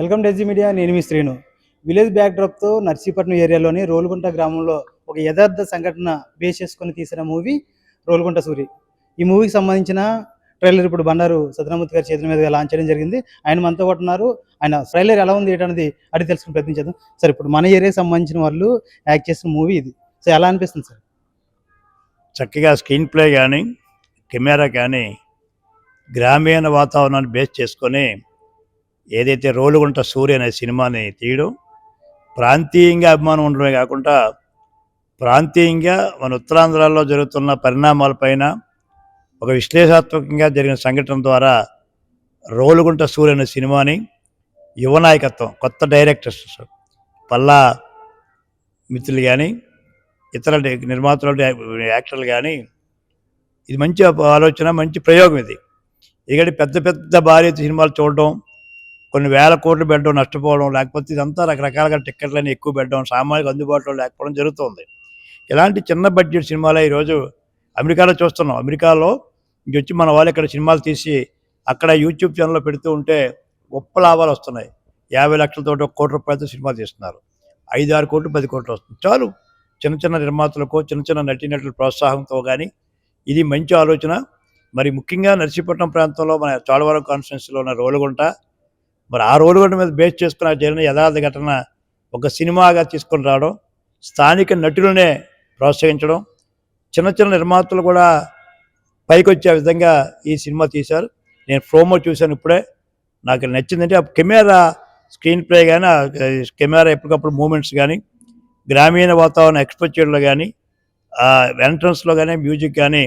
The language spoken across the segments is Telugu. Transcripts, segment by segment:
వెల్కమ్ డెజీ మీడియా నేను మీ శ్రీను. విలేజ్ బ్యాక్డ్రాప్తో నర్సీపట్నం ఏరియాలోని రోలుగుంట గ్రామంలో ఒక యథార్థ సంఘటన బేస్ చేసుకొని తీసిన మూవీ రోలుగుంట సూరి. ఈ మూవీకి సంబంధించిన ట్రైలర్ ఇప్పుడు బండారు సత్యనామూర్తి గారి చేతుల మీదుగా లాంచ్ చేయడం జరిగింది. ఆయన మనతో పాటు ఉన్నారు. ఆయన ట్రైలర్ ఎలా ఉంది ఏంటనేది అడిగి తెలుసుకుని ప్రయత్నించేద్దాం. సార్ ఇప్పుడు మన ఏరియాకి సంబంధించిన వాళ్ళు యాక్ట్ చేసిన మూవీ ఇది. సో ఎలా అనిపిస్తుంది సార్? చక్కగా స్క్రీన్ ప్లే కానీ కెమెరా కానీ గ్రామీణ వాతావరణాన్ని బేస్ చేసుకొని ఏదైతే రోలుగుంట సూర్య అనే సినిమాని తీయడం ప్రాంతీయంగా అభిమానం ఉండడమే కాకుండా ప్రాంతీయంగా మన ఉత్తరాంధ్రలో జరుగుతున్న పరిణామాలపైన ఒక విశ్లేషాత్మకంగా జరిగిన సంఘటన ద్వారా రోలుగుంట సూర్య అనే సినిమాని యువ నాయకత్వం కొత్త డైరెక్టర్స్ పల్లా మిత్రులు కానీ ఇతర నిర్మాతలు యాక్టర్లు కానీ ఇది మంచి ఆలోచన మంచి ప్రయోగం ఇది. ఎందుకంటే పెద్ద పెద్ద భారీ సినిమాలు చూడడం కొన్ని వేల కోట్లు పెట్టడం నష్టపోవడం లేకపోతే ఇదంతా రకరకాలుగా టిక్కెట్లని ఎక్కువ పెట్టడం సామాజిక అందుబాటులో లేకపోవడం జరుగుతుంది. ఇలాంటి చిన్న బడ్జెట్ సినిమాలే ఈరోజు అమెరికాలో చూస్తున్నాం. అమెరికాలో ఇంక వచ్చి మన వాళ్ళు ఇక్కడ సినిమాలు తీసి అక్కడ యూట్యూబ్ ఛానల్లో పెడుతూ ఉంటే గొప్ప లాభాలు వస్తున్నాయి. యాభై లక్షలతో ఒక కోటి రూపాయలతో సినిమా తీస్తున్నారు. ఐదు ఆరు కోట్లు పది కోట్లు వస్తుంది. చాలు. చిన్న చిన్న నిర్మాతలకు చిన్న చిన్న నటీనటుల ప్రోత్సాహంతో కానీ ఇది మంచి ఆలోచన. మరి ముఖ్యంగా నర్సీపట్నం ప్రాంతంలో మన చాలవరం కాన్స్టిట్యున్సీలో ఉన్న రోలుగుంట మరి ఆ రోలుగుంట మీద బేస్ చేసుకున్న జరిగిన యథార్థ ఘటన ఒక సినిమాగా తీసుకొని రావడం స్థానిక నటులనే ప్రోత్సహించడం చిన్న చిన్న నిర్మాతలు కూడా పైకి వచ్చే విధంగా ఈ సినిమా తీశారు. నేను ప్రోమో చూశాను ఇప్పుడే. నాకు నచ్చిందంటే ఆ కెమెరా స్క్రీన్ ప్లే కానీ కెమెరా ఎప్పటికప్పుడు మూమెంట్స్ కానీ గ్రామీణ వాతావరణం ఎక్స్పోజ్ చేయడంలో కానీ ఎంట్రన్స్లో కానీ మ్యూజిక్ కానీ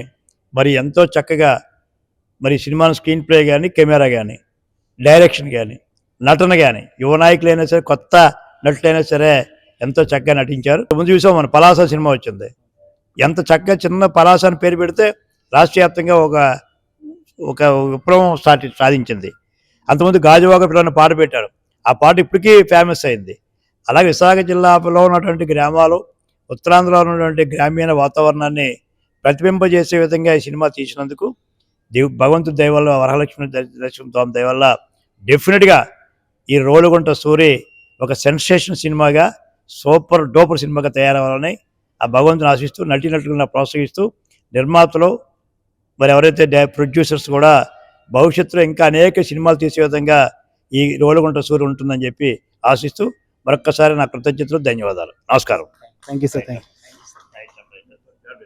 మరి ఎంతో చక్కగా మరి సినిమా స్క్రీన్ ప్లే కానీ కెమెరా కానీ డైరెక్షన్ కానీ నటన కానీ యువ నాయకులైనా సరే కొత్త నటులైనా సరే ఎంతో చక్కగా నటించారు. ముందు చూసాం మన పలాస సినిమా వచ్చింది. ఎంత చక్కగా చిన్న పలాస అని పేరు పెడితే రాష్ట్ర వ్యాప్తంగా ఒక ఒక విప్లవం స్టార్ట్ సాధించింది. అంతకుముందు గాజువాక పిల్లల పాట పెట్టారు. ఆ పాట ఇప్పటికీ ఫేమస్ అయింది. అలాగే విశాఖ జిల్లాలో ఉన్నటువంటి గ్రామాలు ఉత్తరాంధ్రలో ఉన్నటువంటి గ్రామీణ వాతావరణాన్ని ప్రతిబింబజేసే విధంగా ఈ సినిమా తీసినందుకు దేవ్ భగవంతుడి దయవల్ల వరహలక్ష్మి వరలక్ష్మి దర్శనం దయవల్ల డెఫినెట్గా ఈ రోలుగుంట సూరి ఒక సెన్సేషన్ సినిమాగా సూపర్ డోపర్ సినిమాగా తయారవ్వాలని ఆ భగవంతుని ఆశిస్తూ నటి నటులను ప్రోత్సహిస్తూ నిర్మాతలు మరి ఎవరైతే ప్రొడ్యూసర్స్ కూడా భవిష్యత్తులో ఇంకా అనేక సినిమాలు తీసే విధంగా ఈ రోలుగుంట సూరి ఉంటుందని చెప్పి ఆశిస్తూ మరొక్కసారి నా కృతజ్ఞతలు ధన్యవాదాలు. నమస్కారం. Thank you sir thank you